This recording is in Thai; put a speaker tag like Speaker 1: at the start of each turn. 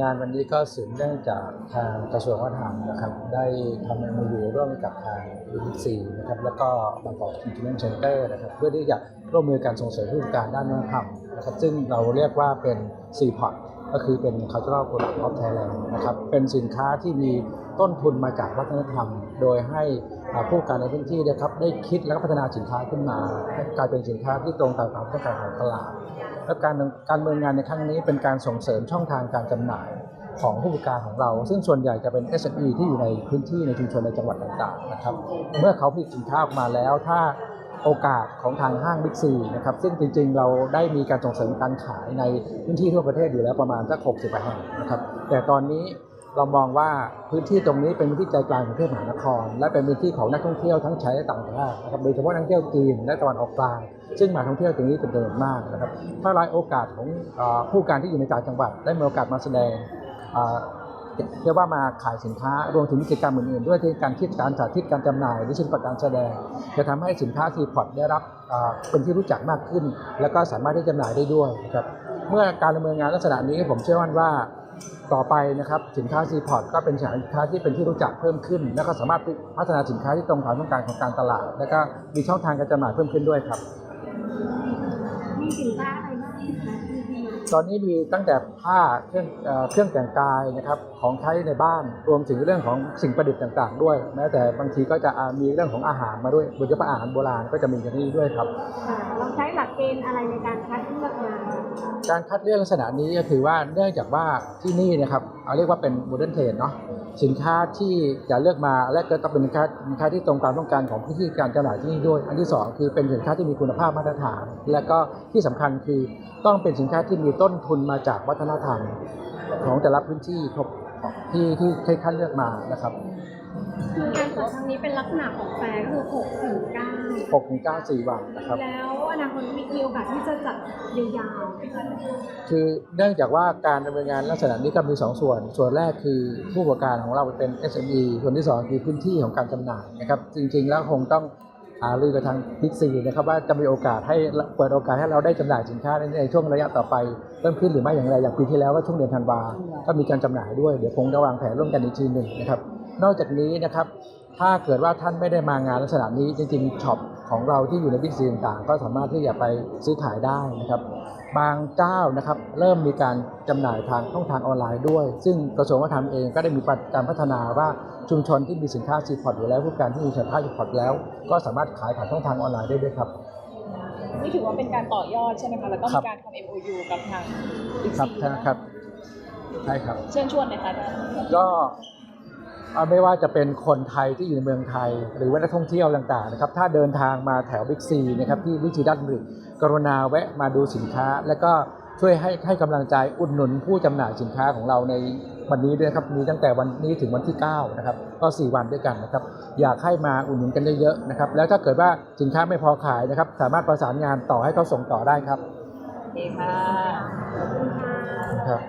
Speaker 1: งานวันนี้ก็สืบเนื่องจากทางกระทรวงวัฒนธรรมนะครับ ได้ทำมอยู่ร่วมกับทางยูนิซีนะครับแล้วก็บางกอกอินเทอร์เน็ตเซ็นเตอร์นะครับเพื่อที่จะร่วมมือการส่งเสริมผู้ประกอบการด้านวัฒนธรรมนะครับซึ่งเราเรียกว่าเป็น c p o t ก็คือเป็น Cultural Product of Thailand นะครับเป็นสินค้าที่มีต้นทุนมาจากวัฒนธรรม โดยให้ผู้การในพื้นที่นะครับได้คิดและก็พัฒนาสินค้าขึ้นมาให้กลายเป็นสินค้าที่ตรงตามความต้องการของตลาด และการการเมืองงานในครั้งนี้เป็นการส่งเสริมช่องทางการจำหน่ายของผู้ประกอบการของเรา ซึ่งส่วนใหญ่จะเป็น SME ที่อยู่ในพื้นที่ในชุมชนในจังหวัดต่างๆนะครับเมื่อเขาผลิตสินค้าออกมาแล้วถ้า โอกาสของทางห้างบิ๊กซีนะครับซึ่งจริงๆ เราได้มีการส่งเสริมการขายในพื้นที่ทั่วประเทศอยู่แล้วประมาณสัก 60แห่งนะครับแต่ตอนนี้เรามองว่าพื้นที่ตรงนี้เป็นพื้นที่ใจกลางของกรุงเทพมหานคร และเป็นพื้นที่ของนักท่องเที่ยวทั้งไทยและต่างชาตินะครับโดยเฉพาะนักท่องเที่ยวจีนและตะวันออกกลาง ซึ่งมาท่องเที่ยวตรงนี้เป็นจำนวนมากนะครับถ้ารายโอกาสของผู้การที่อยู่ในต่างจังหวัดได้มีโอกาสมาแสดง เรียกว่ามาขายสินค้ารวมถึงกิจกรรมอื่นๆด้วยที่การคิดการสาธิตการจำหน่ายหรือศิลปะการแสดง จะทำให้สินค้าทีพอร์ตได้รับเป็นที่รู้จักมากขึ้น แล้วก็สามารถที่จำหน่ายได้ด้วยนะครับเมื่อการดำเนินงานลักษณะนี้ผมเชื่อมั่นว่าต่อไปนะครับสินค้าซีพอร์ตก็เป็นสินค้าที่เป็นที่รู้จักเพิ่มขึ้น แล้วก็สามารถพัฒนาสินค้าที่ตรงความต้องการของการตลาด แล้วก็มีช่องทางการจำหน่ายเพิ่มขึ้นด้วยครับ
Speaker 2: มีสินค้าอะไรบ้างคะที่มี
Speaker 1: ตอนนี้มีตั้งแต่ผ้าเครื่องเอ่อเครื่องแต่งกายนะครับของใช้ในบ้านรวมถึงเรื่องของสิ่งประดิษฐ์ต่าง ๆ ด้วยแม้แต่บางทีก็จะอ่ามีเรื่องของอาหารมาด้วยโดยเฉพาะอาหารโบราณก็จะมีอย่างนี้ด้วยครับ
Speaker 2: ค่ะเราใช้หลักเกณฑ์อะไรในการคัดเลือกมา
Speaker 1: การคัดเลือกลักษณะนี้ก็คือว่าเนื่องจากว่าที่นี่นะครับเอาเรียกว่าเป็นโมเดิร์นเทรดเนาะสินค้าที่จะเลือกมาและก็ต้องเป็นสินค้าสินค้าที่ตรงความต้องการของพื้นที่การจำหน่ายที่นี่ด้วย อันที่สองคือเป็นสินค้าที่มีคุณภาพมาตรฐาน และก็ที่สำคัญคือต้องเป็นสินค้าที่มีต้นทุนมาจากวัฒนธรรมของแต่ละพื้นที่ครับที่ที่ที่คัดเลือกมานะครับ
Speaker 2: คือการจัดครั้งนี้เป็นลักษณะของแฟร์ก็คือ6ถึง9
Speaker 1: 6ถึง9 4วันนะครับ
Speaker 2: แล้วอนาคตมีมีโอกาสที่จะจัดยาวๆไหมคะ
Speaker 1: คือเนื่องจากว่าการดำเนินงานลักษณะนี้ก็มี 2 ส่วน ส่วนแรกคือผู้ประกอบการของเราเป็น SME ส่วนที่ 2 คือพื้นที่ของการจำหน่ายนะครับ จริงๆแล้วคงต้อง หารือกับทางบิ๊กซีนะครับว่าจะมีโอกาสให้เปิดโอกาสให้เราได้จำหน่ายสินค้าในในช่วงระยะต่อไปเพิ่มขึ้นหรือไม่อย่างไรอย่างปีที่แล้วก็ช่วงเดือนธันวาก็มีการจำหน่ายด้วยเดี๋ยวคงจะวางแผนร่วมกันอีกทีหนึ่งนะครับ นอกจากนี้นะครับถ้าเกิดว่าท่านไม่ได้มางานลักษณะนี้จริงๆช็อปของเราที่อยู่ในบิ๊กซีต่างๆ ก็สามารถที่จะไปซื้อขายได้นะครับ บางเจ้านะครับเริ่มมีการจำหน่ายทางช่องทางออนไลน์ด้วย ซึ่งกระทรวงวัฒนธรรมเองก็ได้มีการพัฒนาว่าชุมชนที่มีสินค้าซีพอร์ตอยู่แล้วผู้การที่มีสินค้าซีพอร์ตแล้ว ก็สามารถขายผ่านช่องทางออนไลน์ได้ด้วยครับ
Speaker 3: นี่ถือว่าเป็นการต่อยอดใช่ไหมคะแล้วก็
Speaker 1: ครั
Speaker 3: มี
Speaker 1: บ
Speaker 3: การทำ MOU กับทาง Big
Speaker 1: ครับ
Speaker 3: C
Speaker 1: ใช่ครับใช่ครับ
Speaker 3: เชิญชวนหน่อยค่ะอาจารย์
Speaker 1: ก็เอา ไม่ว่าจะเป็นคนไทยที่อยู่ในเมืองไทย หรือว่านักท่องเที่ยวต่างๆนะครับถ้าเดินทางมาแถวบิ๊กซีนะครับที่วิจิดัตบริดกรุณาแวะมาดูสินค้า แล้วก็ช่วยให้ให้กำลังใจอุดหนุนผู้จำหน่ายสินค้าของเราในวันนี้ด้วยครับมีตั้งแต่วันนี้ถึงวันที่ 9 นะครับ ก็ 4 วันด้วยกันนะครับ อยากให้มาอุดหนุนกันเยอะๆนะครับ แล้วถ้าเกิดว่าสินค้าไม่พอขายนะครับ สามารถประสานงานต่อให้เขาส่งต่อได้ครับ
Speaker 3: โอเคค่ะ
Speaker 2: ขอบคุณค่ะ
Speaker 1: ครับ